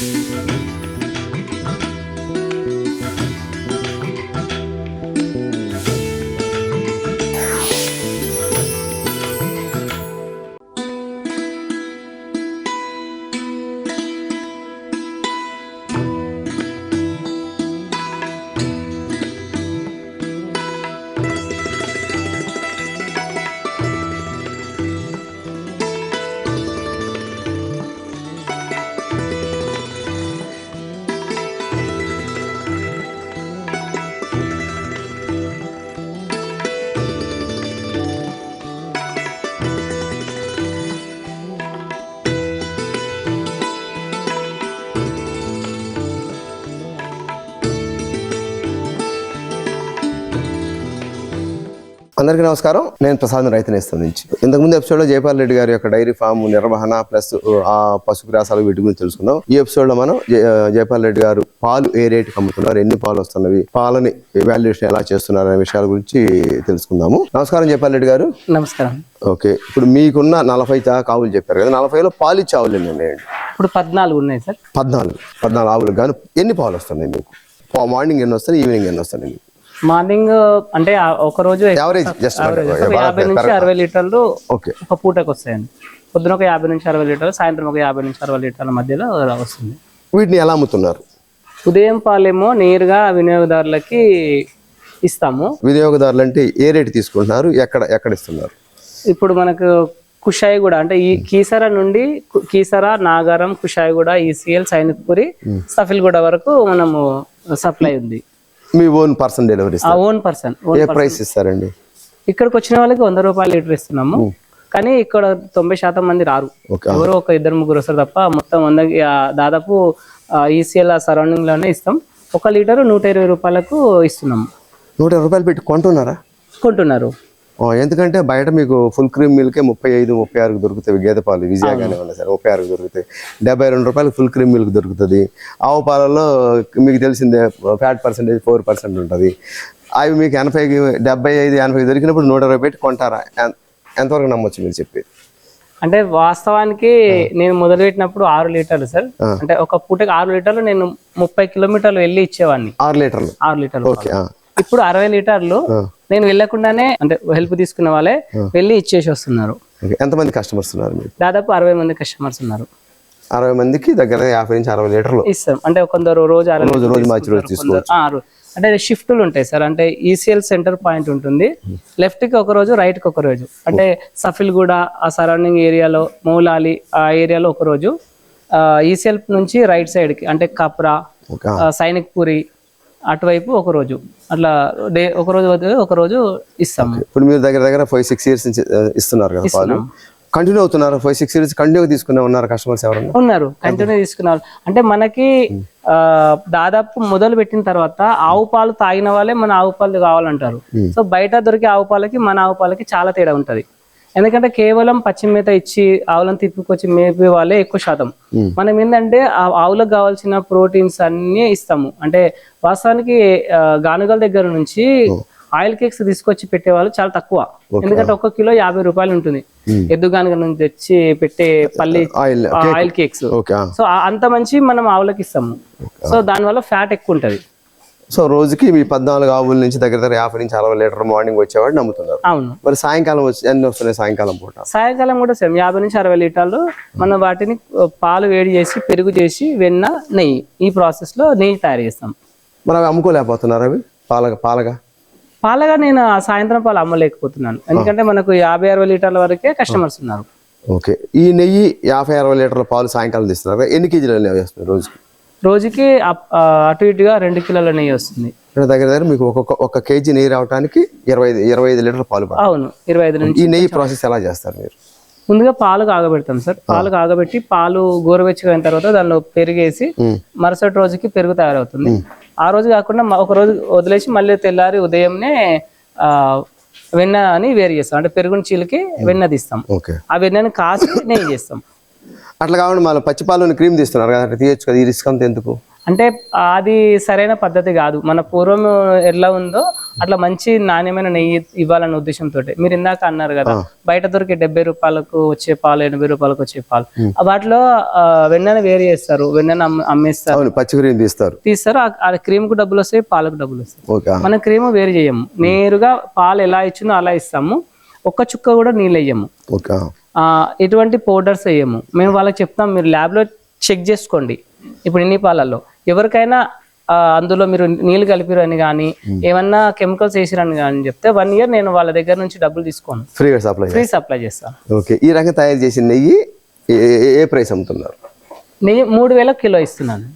Música అందరికీ నమస్కారం. నేను ప్రసాద్ రైతు నేస్తం నుంచి. ఇంతకుముందు ఎపిసోడ్లో జయపాల్ రెడ్డి గారి యొక్క డైరీ ఫామ్ నిర్వహణ ప్లస్ ఆ పశు గ్రాసాలు వీటి గురించి తెలుసుకుందాం. ఈ ఎపిసోడ్లో మనం జయ- జయపాల్ రెడ్డి గారు పాలు ఏ రేటుకి అమ్ముతున్నారు ఎన్ని పాలు వస్తున్నవి పాలని వాల్యుయేషన్ ఎలా చేస్తున్నారు అనే విషయాల గురించి తెలుసుకుందాము. నమస్కారం జయపాల్ రెడ్డి గారు. నమస్కారం. ఓకే. ఇప్పుడు మీకున్న నలభై తా- ఆవులు చెప్పారు కదా నలభైలో పాలు ఇచ్చే ఆవులు ఎన్ని ఉన్నాయండి ఇప్పుడు పద్నాలుగు ఉన్నాయి సార్. పద్నాలుగు. పద్నాలుగు ఆవులు గాను ఎన్ని పాలు వస్తున్నాయి మీకు? మార్నింగ్ ఎన్ని వస్తాయి ఈవినింగ్ ఎన్ని వస్తాయి మీకు? మార్నింగ్ అంటే ఒక రోజు యాభై నుంచి అరవై లీటర్లు ఓకే ఒక పూటకు వస్తాయండి. పొద్దున ఒక యాభై నుంచి అరవై లీటర్లు సాయంత్రం ఒక యాభై నుంచి అరవై లీటర్ల మధ్యలో వస్తుంది. వీటిని ఎలా అమ్ముతున్నారు? ఉదయం పాలేమో నేరుగా వినియోగదారులకి ఇస్తాము. వినియోగదారులు అంటే ఏ రేటు తీసుకుంటున్నారు? ఎక్కడ ఎక్కడ ఇస్తున్నారు? ఇప్పుడు మనకు కుషాయిగూడ అంటే ఈ కీసర నుండి కీసర నాగారం కుషాయిగూడ ఈసీఎల్ సైనిక్పురి సఫిల్గూడ వరకు మనము సప్లై ఉంది. మీ own person delivery own person ఏ ప్రైస్ ఇస్తారండి? ఇక్కడికి వచ్చిన వాళ్ళకి వంద రూపాయలు లీటర్ ఇస్తున్నాము. కానీ ఇక్కడ తొంభై శాతం మంది రారు. ఎవరో ఒక ఇద్దరు ముగ్గురు వస్తారు తప్ప మొత్తం వంద దాదాపు ఈసీఎల్ సరౌండింగ్లోనే ఇస్తాం. ఒక లీటర్ నూట ఇరవై రూపాయలకు ఇస్తున్నాము. నూట ఇరవై రూపాయలు పెట్టి కొంటున్నారా? కొంటున్నారు. ఎందుకంటే బయట మీకు ఫుల్ క్రీమ్ మిల్కే ముప్పై ఐదు ముప్పై ఆరుకు దొరుకుతాయి గేదె పాలు విజయగానే ఉన్నాయి సరే ముప్పై ఆరుకు దొరుకుతాయి. డెబ్బై రెండు రూపాయలు ఫుల్ క్రీమ్ మిల్క్ దొరుకుతుంది. ఆవు పాలలో మీకు తెలిసిందే ఫ్యాట్ పర్సెంటేజ్ ఫోర్ పర్సెంట్ ఉంటుంది. అవి మీకు ఎనభై డెబ్బై ఐదు ఎనభై దొరికినప్పుడు నూట ఇరవై పెట్టి కొంటారా? ఎంతవరకు నమ్మొచ్చు మీరు చెప్పేది? అంటే వాస్తవానికి నేను మొదలు పెట్టినప్పుడు ఆరు లీటర్లు సార్. అంటే ఒక పూటకి ఆరు లీటర్లు నేను ముప్పై కిలోమీటర్లు వెళ్ళి ఇచ్చేవాడిని ఆరు లీటర్లు. ఆరు లీటర్లు. ఇప్పుడు అరవై లీటర్లు నేను వెళ్ళకుండానే అంటే హెల్ప్ తీసుకున్న వాళ్ళే వెళ్ళి ఇచ్చేసి వస్తున్నారు. ఎంతమంది కస్టమర్స్ ఉన్నారు దాదాపు అరవై మంది కస్టమర్స్ ఉన్నారు. అరవై మందికి దగ్గర యాభై నుంచి అరవై లీటర్లు. ఇస్తాం. అంటే కొందరు రోజు అరవై రోజు రోజు మార్చి రోజు. రో- అంటే షిఫ్ట్లు ఉంటాయి సార్. అంటే ఈసీఎల్ సెంటర్ పాయింట్ ఉంటుంది. లెఫ్ట్కి ఒక రోజు రైట్కి ఒక రోజు. అంటే సఫిల్గూడ ఆ సరౌండింగ్ ఏరియాలో మౌలాలి ఆ ఏరియాలో ఒక రోజు. ఈసీఎల్ నుంచి రైట్ సైడ్కి అంటే కప్రా సైనిక్ పూరి అటువైపు ఒక రోజు. అట్లా డే ఒక రోజు ఒక రోజు ఇస్తాము ఇప్పుడు మీరు దగ్గర దగ్గర ఫైవ్ సిక్స్ ఇయర్స్ నుంచి ఇస్తున్నారు కదా పాలు. కంటిన్యూ అవుతున్నారు. ఫైవ్ సిక్స్ ఇయర్స్ కంటిన్యూ తీసుకునే ఉన్నారు కస్టమర్స్ ఎవరన్నా? ఉన్నారు. కంటిన్యూ తీసుకున్నారు. అంటే మనకి ఆ, దాదాపు మొదలు పెట్టిన తర్వాత ఆవు పాలు తాగిన వాళ్ళే మన ఆవు పాలు కావాలంటారు. సో బయట దొరికే ఆవు పాలకి మన ఆవు పాలకి చాలా తేడా ఉంటది. ఎందుకంటే కేవలం పచ్చి మేత ఇచ్చి ఆవులను తిప్పుకొచ్చి మేపే వాళ్ళే ఎక్కువ శాతం. మనం ఏంటంటే ఆ ఆవులకు కావాల్సిన ప్రోటీన్స్ అన్ని ఇస్తాము. అంటే వాస్తవానికి గానుగల దగ్గర నుంచి ఆయిల్ కేక్స్ తీసుకొచ్చి పెట్టే వాళ్ళు చాలా తక్కువ. ఎందుకంటే ఒక్క కిలో యాభై రూపాయలు ఉంటుంది. ఎద్దు గానుగ నుంచి తెచ్చి పెట్టే పల్లి ఆయిల్ కేక్స్. సో అంత మంచి మనం ఆవులకి ఇస్తాము. సో దానివల్ల ఫ్యాట్ ఎక్కువ ఉంటది. సో రోజుకి మీ పద్నాలుగు ఆవుల నుంచి దగ్గర దగ్గర యాభై నుంచి అరవై లీటర్ మార్నింగ్ వచ్చేవాడు నమ్ముతున్నారు. అవును. మరి సాయంకాలం వచ్చి ఎన్ని వస్తున్నాయి సాయంకాలం పూట? సాయంకాలం కూడా సేమ్ యాభై నుంచి అరవై లీటర్లు. మనం వాటిని పాలు వేడి చేసి పెరుగు చేసి వెన్న నెయ్యి ఈ ప్రాసెస్లో నెయ్యి తయారు చేస్తాం. మరి అవి అమ్ముకోలేకపోతున్నారు అవి? పాలగా పాలగా? పాలగా నేను ఆ సాయంత్రం పాలు అమ్మలేకపోతున్నాను. ఎందుకంటే మనకు యాభై అరవై లీటర్ల వరకే కస్టమర్స్ ఉన్నారు. ఓకే. ఈ నెయ్యి యాభై అరవై లీటర్ల పాలు సాయంకాలం తీస్తున్నారు? ఎన్ని కేజీలు రోజుకి? రోజుకి అటు ఇటుగా రెండు కిలోల నెయ్యి వస్తుంది. దగ్గర దగ్గర మీకు ఒక్కొక్క ఒక కేజీ నెయ్యి రావడానికి ఇరవై ఐదు ఇరవై ఐదు లీటర్ల పాలు అవును ఇరవై ఐదు నుంచి ఈ నెయ్యి ప్రాసెస్ ఎలా చేస్తారు మీరు? ముందుగా పాలు కాగబెడతాం సార్. పాలు కాగబెట్టి పాలు గోరువెచ్చగా అయిన తర్వాత దానిలో పెరిగేసి మరుసటి రోజుకి పెరుగు తయారవుతుంది. ఆ రోజు కాకుండా ఒక రోజు వదిలేసి మళ్ళీ తెల్లారి ఉదయంనే వెన్న అని వేరు చేస్తాం. అంటే పెరుగుని చీలికి వెన్న తీస్తాం. ఆ వెన్నని కాసి నెయ్యి చేస్తాం. అట్లా కాకుండా మళ్ళీ పచ్చి పాలు క్రీమ్ తీస్తున్నారు కదా తీయచ్చు కదా ఈ రిస్క్ అంతా ఎందుకు? అంటే అది సరైన పద్ధతి కాదు. మన పూర్వం ఎలా ఉందో అట్లా మంచి నాణ్యమైన నెయ్యి ఇవ్వాలనే ఉద్దేశంతో మీరు ఇందాక అన్నారు కదా బయట దొరికే డెబ్బై రూపాయలకు వచ్చే పాలు ఎనభై రూపాయలకు వచ్చే పాలు. వాటిలో వెన్నెన వేరు చేస్తారు. వెన్నెన అమ్మ- అమ్మేస్తారు. పచ్చి క్రీమ్ తీస్తారు. తీస్తారు. ఆ- క్రీమ్కు డబ్బులు వస్తాయి పాలకు డబ్బులు వస్తాయి. మన క్రీమ్ వేరు చేయము. నేరుగా పాలు ఎలా ఇచ్చినో అలా ఇస్తాము. ఒక్క చుక్క కూడా నీళ్ళు వేయము. ఎటువంటి పౌడర్స్ వేయము. మేము వాళ్ళకి చెప్తాం మీరు ల్యాబ్లో చెక్ చేసుకోండి. ఇప్పుడు ఇన్ని పాలల్లో? ఎవరికైనా అందులో మీరు నీళ్ళు కలిపిరు అని కానీ ఏమన్నా కెమికల్స్ వేసిరని కానీ చెప్తే వన్ ఇయర్ నేను వాళ్ళ దగ్గర నుంచి డబ్బులు తీసుకోను. ఫ్రీగా సప్లై ఫ్రీ సప్లై చేస్తాను ఓకే. ఈ రకంగా తయారు చేసిన నెయ్యి ఏ ప్రైస్ అమ్ముతున్నారు? నెయ్యి మూడు వేల కిలో ఇస్తున్నాను.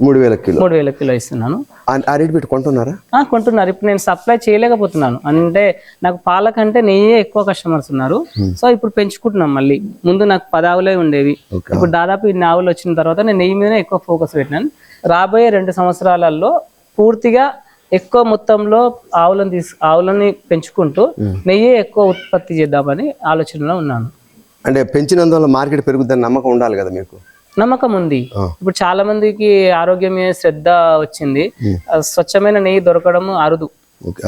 మూడు వేల కిలో. మూడు వేల కిలో ఇస్తున్నాను. ఆ- రేటు పెట్టి కొంటున్నారా? కొంటున్నారు. ఇప్పుడు నేను సప్లై చేయలేకపోతున్నాను. అంటే నాకు పాల కంటే నెయ్యే ఎక్కువ కస్టమర్స్ ఉన్నారు. సో ఇప్పుడు పెంచుకుంటున్నాం మళ్ళీ. ముందు నాకు పది ఆవులే ఉండేవి. ఇప్పుడు దాదాపు ఇన్ని ఆవులు వచ్చిన తర్వాత నేను నెయ్యి మీదనే ఎక్కువ ఫోకస్ పెట్టినాను. రాబోయే రెండు సంవత్సరాలలో పూర్తిగా ఎక్కువ మొత్తంలో ఆవులను తీసు ఆవులని పెంచుకుంటూ నెయ్యి ఎక్కువ ఉత్పత్తి చేద్దామని ఆలోచనలో ఉన్నాను. అంటే పెంచినందువల్ల మార్కెట్ పెరుగుతుందని నమ్మకం ఉండాలి కదా మీకు? నమ్మకం ఉంది. ఇప్పుడు చాలా మందికి ఆరోగ్యం మీద శ్రద్ధ వచ్చింది. స్వచ్ఛమైన నెయ్యి దొరకడం అరుదు.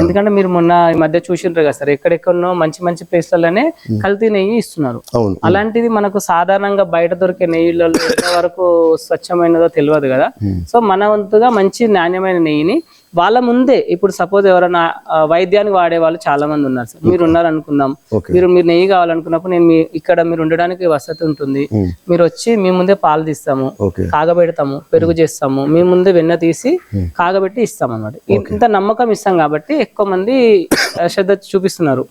ఎందుకంటే మీరు మొన్న ఈ మధ్య చూసిండ్రు కదా సార్ ఎక్కడెక్కడనో మంచి మంచి ప్లేస్లలోనే కల్తీ నెయ్యి ఇస్తున్నారు. అలాంటిది మనకు సాధారణంగా బయట దొరికే నెయ్యిలలో ఎంతవరకు స్వచ్ఛమైనదో తెలియదు కదా. సో మన వంతుగా మంచి నాణ్యమైన నెయ్యిని వాళ్ళ ముందే ఇప్పుడు సపోజ్ ఎవరైనా వైద్యానికి వాడే వాళ్ళు చాలా మంది ఉన్నారు సార్. మీరు ఉన్నారు అనుకుందాం ఓకే. మీరు మీరు నెయ్యి కావాలనుకున్నప్పుడు నేను మీ ఇక్కడ మీరు ఉండడానికి వసతి ఉంటుంది. మీరు వచ్చి మీ ముందే పాలు తీస్తాము కాగబెడతాము పెరుగు చేస్తాము మీ ముందే వెన్న తీసి కాగబెట్టి ఇస్తాం అనమాట ఇంత నమ్మకం ఇస్తాం కాబట్టి ఎక్కువ మంది శ్రద్ధ చూపిస్తున్నారు.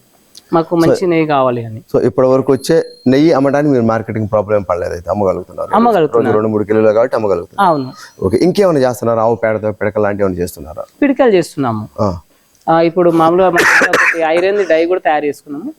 మాకు మంచి నెయ్యి కావాలి అని. సో ఇప్పటి వరకు వచ్చే నెయ్యి అమ్మడానికి మీరు మార్కెటింగ్ ప్రాబ్లం పడలేదు. అయితే అమ్మగలుగుతున్నారు. అమ్మగలుగుతున్నాం. రోజు రెండు మూడు కిలోలు కాబట్టి అమ్మగలుగుతున్నారు. అవును. ఓకే ఇంకేమైనా చేస్తున్నారా? ఆవు పేడతో పిడక లాంటివి ఏమైనా చేస్తున్నారా? పిడికలు చేస్తున్నాము. ఇప్పుడు మామూలుగా ఐరన్ డై కూడా తయారు చేసుకున్నాము.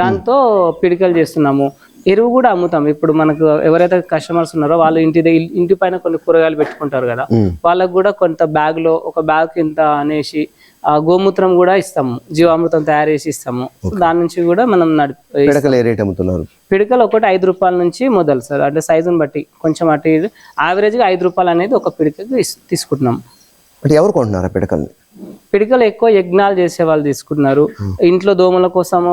దాంతో పిడికలు చేస్తున్నాము. ఎరువు కూడా అమ్ముతాం. ఇప్పుడు మనకు ఎవరైతే కస్టమర్స్ ఉన్నారో వాళ్ళు ఇంటి దగ్గర ఇంటి పైన కొన్ని కూరగాయలు పెట్టుకుంటారు కదా. వాళ్ళకు కూడా కొంత బ్యాగ్లో ఒక బ్యాగ్ ఇంత అనేసి గోమూత్రం కూడా ఇస్తాము జీవామృతం తయారు చేసి ఇస్తాము. దాని నుంచి కూడా మనం పిడకలు ఏ రేట్ అమ్ముతున్నారు? పిడికలు ఒకటి ఐదు రూపాయల నుంచి మొదలు సార్. అంటే సైజుని బట్టి కొంచెం అటు యావరేజ్గా ఐదు రూపాయలు అనేది ఒక పిడికకి తీసుకుంటున్నాం. అంటే ఎవరు కొంటున్నారా పిడకల్ని? పిడికలు ఎక్కువ యజ్ఞాలు చేసే వాళ్ళు తీసుకుంటున్నారు. ఇంట్లో దోమల కోసము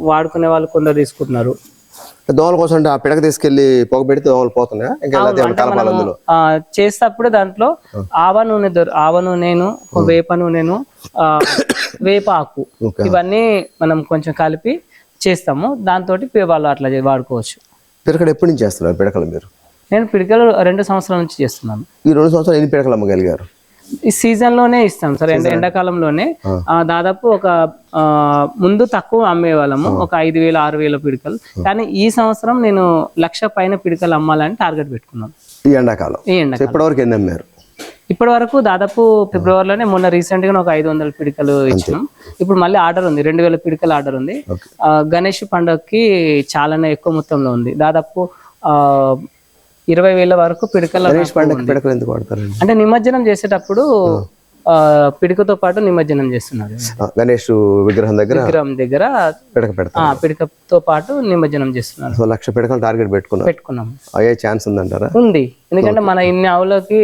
వాడుకునే వాళ్ళు కొందరు తీసుకుంటున్నారు. దోమల కోసం అంటే ఆ పిడక తీసుకెళ్ళి పొగ పెడితే దోమలు పోతున్నాయా? ఇంకా కలపాలి అందులో? చేసేటప్పుడు దాంట్లో ఆవ నూనె ఆవ నూనెను వేప నూనెను ఆ, వేప ఆకు. ఓకే. ఇవన్నీ మనం కొంచెం కలిపి చేస్తాము. దాంతో వాళ్ళు అట్లా వాడుకోవచ్చు. పిడకలు ఎప్పటి నుంచి చేస్తున్నారు పిడకలు మీరు? నేను పిడికలు రెండు సంవత్సరాల నుంచి చేస్తున్నాను. ఈ రెండు సంవత్సరాలు ఎన్ని పిడకలు అమ్మగలిగారు? ఈ సీజన్లోనే ఇస్తాం సార్ ఎండ ఎండాకాలంలోనే. దాదాపు ఒక ముందు తక్కువ అమ్మేవాళ్ళము ఒక ఐదు వేలు ఆరు వేల పిడికలు. కానీ ఈ సంవత్సరం నేను లక్ష పైన పిడికలు అమ్మాలని టార్గెట్ పెట్టుకున్నాను ఈ ఎండాకాలం. ఈ ఎండాకాలం. ఇప్పటివరకు ఎన్ని అమ్మారు? ఇప్పటి వరకు దాదాపు ఫిబ్రవరిలోనే మొన్న రీసెంట్గా ఒక ఐదు వందల పిడికలు ఇచ్చినాం. ఇప్పుడు మళ్ళీ ఆర్డర్ ఉంది రెండు వేల పిడికల ఆర్డర్ ఉంది. గణేష్ పండుగకి చాలానే ఎక్కువ మొత్తంలో ఉంది. దాదాపు ఇరవై వేల వరకు పిడికల పిడకలు ఎందుకు వాడతారండి? అంటే నిమజ్జనం చేసేటప్పుడు పిడికతో పాటు నిమజ్జనం చేస్తున్నారు. గణేష్ విగ్రహం దగ్గర విగ్రహం దగ్గర పిడక పెడతారు. పిడికతో పాటు నిమజ్జనం చేస్తున్నారు. సో లక్ష పిడకలు టార్గెట్ పెట్టుకున్నారు. పెట్టుకున్నాం. అయ్యే ఛాన్స్ ఉందంటారా? ఉంది. ఎందుకంటే మన ఇన్ని ఆవులకి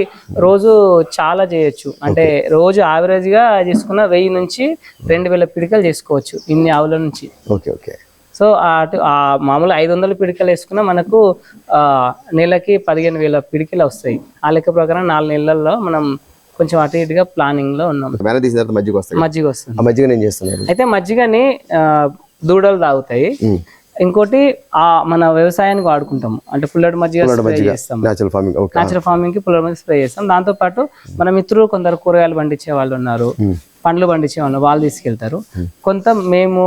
రోజు చాలా చేయొచ్చు. అంటే రోజు యావరేజ్గా చేసుకున్న వెయ్యి నుంచి రెండు వేల పిడికలు చేసుకోవచ్చు ఇన్ని ఆవుల నుంచి. Okay okay. సో అటు ఆ మామూలు ఐదు వందల పిడికలు వేసుకున్న మనకు ఆ, నెలకి పదిహేను వేల పిడికలు వస్తాయి. ఆ లెక్క ప్రకారం నాలుగు నెలల్లో మనం కొంచెం అటు ఇటుగా ప్లానింగ్లో ఉన్నాం మేన తీసిన తర్వాత మజ్జిగ మజ్జిగ వస్తుంది. ఆ మజ్జిగ చేస్తున్నారు? అయితే మజ్జిగని దూడలు తాగుతాయి. ఇంకోటి ఆ మన వ్యవసాయానికి వాడుకుంటాము అంటే పుల్లటి మజ్జిగ స్ప్రే చేస్తాం. న్యాచురల్ ఫార్మింగ్కి పుల్లటి మజ్జిగ స్ప్రే చేస్తాం. దాంతో పాటు మన మిత్రులు కొందరు కూరగాయలు పండించే వాళ్ళు ఉన్నారు. పండ్లు పండించే వాళ్ళు వాళ్ళు తీసుకెళ్తారు. కొంత మేము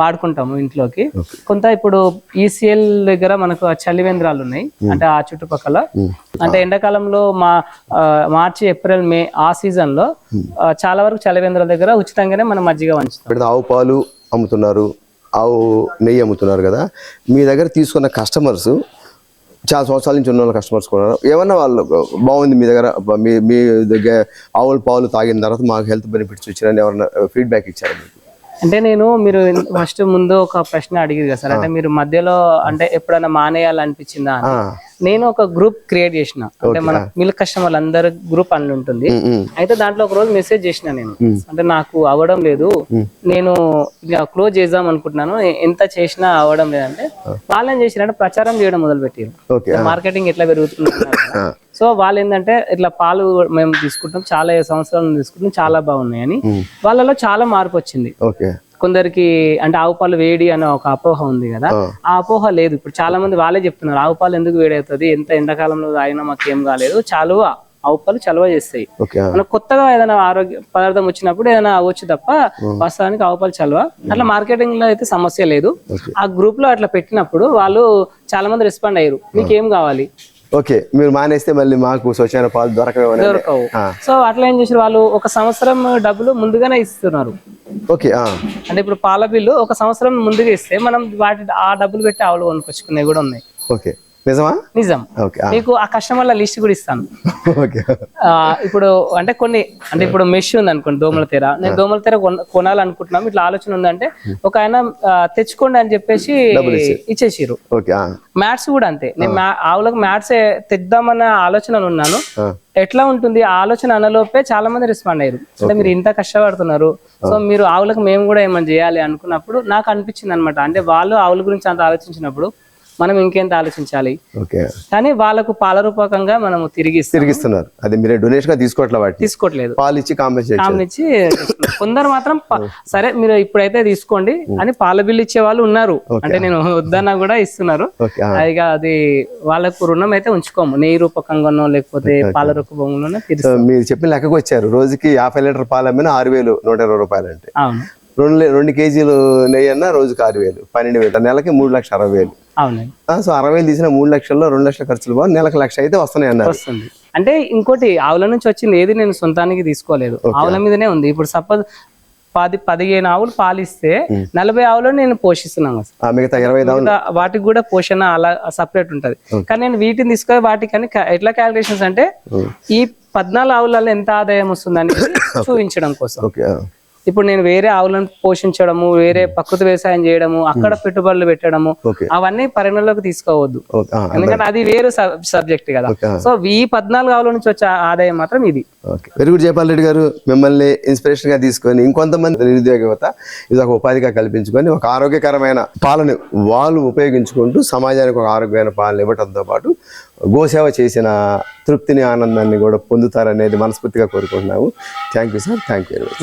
వాడుకుంటాము ఇంట్లోకి. కొంత ఇప్పుడు ఈసీఎల్ దగ్గర మనకు చలివేంద్రాలు ఉన్నాయి. అంటే ఆ చుట్టుపక్కల. అంటే ఎండాకాలంలో మా మార్చి ఏప్రిల్ మే ఆ సీజన్లో చాలా వరకు చలివేంద్రాల దగ్గర ఉచితంగానే మనం మజ్జిగ వంచుతాం ఆవు పాలు అమ్ముతున్నారు ఆవు నెయ్యి అమ్ముతున్నారు కదా మీ దగ్గర తీసుకున్న కస్టమర్స్ చాలా సంవత్సరాల నుంచి ఉన్న కస్టమర్స్ కూడా. ఏమన్నా వాళ్ళు బాగుంది మీ దగ్గర మీ మీ దగ్గర ఆవుల పాలు తాగిన తర్వాత మాకు హెల్త్ బెనిఫిట్స్ వచ్చినాయని ఎవరన్నా ఫీడ్బ్యాక్ ఇచ్చారు మీకు? అంటే నేను మీరు ఫస్ట్ ముందు ఒక ప్రశ్న అడిగింది కదా సార్. అంటే మీరు మధ్యలో అంటే ఎప్పుడైనా మానేయాలనిపించిందా అని. నేను ఒక గ్రూప్ క్రియేట్ చేసిన. అంటే మన మిల్క్ కస్టమర్లు అందరు గ్రూప్ అని ఉంటుంది. అయితే దాంట్లో ఒక రోజు మెసేజ్ చేసిన నేను. అంటే నాకు అవ్వడం లేదు. నేను క్లోజ్ చేద్దాం అనుకుంటున్నాను. ఎంత చేసినా అవ్వడం లేదంటే వాళ్ళు ఏం చేసిరంటే ప్రచారం చేయడం మొదలు పెట్టారు మార్కెటింగ్ ఎట్లా పెరుగుతున్నారు సో వాళ్ళు ఏంటంటే ఇట్లా పాలు మేము తీసుకుంటాం చాలా సంవత్సరాల నుంచి తీసుకుంటాం చాలా బాగున్నాయని. వాళ్ళలో చాలా మార్పు వచ్చింది. కొందరికి అంటే ఆవు పాలు వేడి అనే ఒక అపోహ ఉంది కదా. ఆ. అపోహ లేదు. ఇప్పుడు చాలా మంది వాళ్ళే చెప్తున్నారు ఆవు పాలు ఎందుకు వేడి అవుతుంది ఎంత ఎండాకాలంలో తాగినా మాకు ఏం కాలేదు చలువ ఆవు పాలు చలువ చేస్తాయి. మనకు కొత్తగా ఏదైనా ఆరోగ్య పదార్థం వచ్చినప్పుడు ఏదైనా అవ్వచ్చు తప్ప వాస్తవానికి ఆవు పాలు చలువ. అట్లా మార్కెటింగ్లో అయితే సమస్య లేదు. ఆ గ్రూప్లో అట్లా పెట్టినప్పుడు వాళ్ళు చాలా మంది రెస్పాండ్ అయ్యారు. మీకు ఏం కావాలి? ఓకే మీరు మానేస్తే మళ్ళీ మాకు స్వచ్ఛమైన పాలు దొరకవు. ఆ. సో అట్లా ఏం చేసారు వాళ్ళు ఒక సంవత్సరం డబ్బులు ముందుగానే ఇస్తున్నారు. ఓకే అంటే ఇప్పుడు పాల బిల్లు ఒక సంవత్సరం ముందుగా ఇస్తే మనం వాటి ఆ డబ్బులు పెట్టి ఆవులు కొనుక్కొచ్చుకునేవి కూడా ఉన్నాయి. ఓకే. నిజమా? నిజం. మీకు ఆ కస్టమర్ల లిస్ట్ కూడా ఇస్తాను. ఇప్పుడు అంటే కొన్ని అంటే ఇప్పుడు మెష్ ఉంది అనుకోండి దోమల తెర. నేను దోమల తెర కొన- కొనాలనుకుంటున్నాం. ఇట్లా ఆలోచన ఉందంటే ఒక ఆయన తెచ్చుకోండి అని చెప్పేసి ఇచ్చేసిరు మ్యాట్స్ కూడా అంతే. నేను ఆవులకు మ్యాట్స్ తెద్దామన్న ఆలోచనలు ఉన్నాను. ఎట్లా ఉంటుంది? ఆ ఆలోచన అనలోపే చాలా మంది రెస్పాండ్ అయ్యారు. అంటే మీరు ఇంత కష్టపడుతున్నారు. సో మీరు ఆవులకు మేము కూడా ఏమైనా చేయాలి అనుకున్నప్పుడు నాకు అనిపించింది అనమాట అంటే వాళ్ళు ఆవుల గురించి అంత ఆలోచించినప్పుడు మనం ఇంకెంత ఆలోచించాలి? కానీ వాళ్ళకు పాల రూపకంగా మనం తిరిగి. తిరిగిస్తున్నారు. అది మీరే డొనేషన్గా తీసుకోవట్లే వాటిని? తీసుకోవట్లేదు. పాలు ఇచ్చి కాంపెన్సేట్ నుంచి కొందరు మాత్రం సరే మీరు ఇప్పుడైతే తీసుకోండి అని పాల బిల్లు ఇచ్చే వాళ్ళు ఉన్నారు అంటే నేను వద్దన్నా కూడా ఇస్తున్నారు. ఇక అది వాళ్ళకు రుణం అయితే ఉంచుకోము. నెయ్యి రూపకంగానో లేకపోతే పాల తీరుస్తాం మీరు చెప్పిన లెక్కకు వచ్చారు. రోజుకి యాభై లీటర్ పాలు అమ్మిన ఆరు వేలు నూట ఇరవై రూపాయలు అంటే రెండు రెండు కేజీలు నెయ్యి అన్న రోజుకి ఆరు వేలు పన్నెండు వేలు నెలకి మూడు లక్షల అరవై వేలు. సో అరవై వేలు తీసిన మూడు లక్షల్లో రెండు లక్షల ఖర్చులు పోగా నెలకు లక్ష అయితే వస్తున్నాయి అన్నారు. అంటే ఇంకోటి ఆవుల నుంచి వచ్చింది ఏది నేను సొంతానికి తీసుకోలేదు. ఆవుల మీదనే ఉంది. ఇప్పుడు సపోజ్ పది పదిహేను ఆవులు పాలిస్తే నలభై ఆవులు నేను పోషిస్తున్నాను మిగతా ఇరవై వాటికి కూడా పోషణ అలా సపరేట్ ఉంటది. కానీ నేను వీటిని తీసుకొని వాటికని ఎట్లా క్యాలిక్యులేషన్స్ అంటే ఈ పద్నాలుగు ఆవులలో ఎంత ఆదాయం వస్తుందని చూపించడం కోసం. ఇప్పుడు నేను వేరే ఆవులను పోషించడము వేరే ప్రకృతి వ్యవసాయం చేయడము అక్కడ పెట్టుబడులు పెట్టడము అవన్నీ పరిగణలోకి తీసుకోవద్దు. ఆ, ఎందుకంటే అది వేరు సబ్జెక్ట్ కదా. సో ఈ పద్నాలుగు ఆవుల నుంచి వచ్చే ఆదాయం మాత్రం ఇది. Okay very good Jayapal Reddy గారు మిమ్మల్ని ఇన్స్పిరేషన్గా తీసుకొని ఇంకొంతమంది నిరుద్యోగ యువత ఇది ఒక ఉపాధిగా కల్పించుకొని ఒక ఆరోగ్యకరమైన పాలను వాళ్ళు ఉపయోగించుకుంటూ సమాజానికి ఒక ఆరోగ్యమైన పాలన ఇవ్వడంతో పాటు గోసేవ చేసిన తృప్తిని ఆనందాన్ని కూడా పొందుతారనేది మనస్ఫూర్తిగా కోరుకుంటున్నాము. Thank you sir thank you very much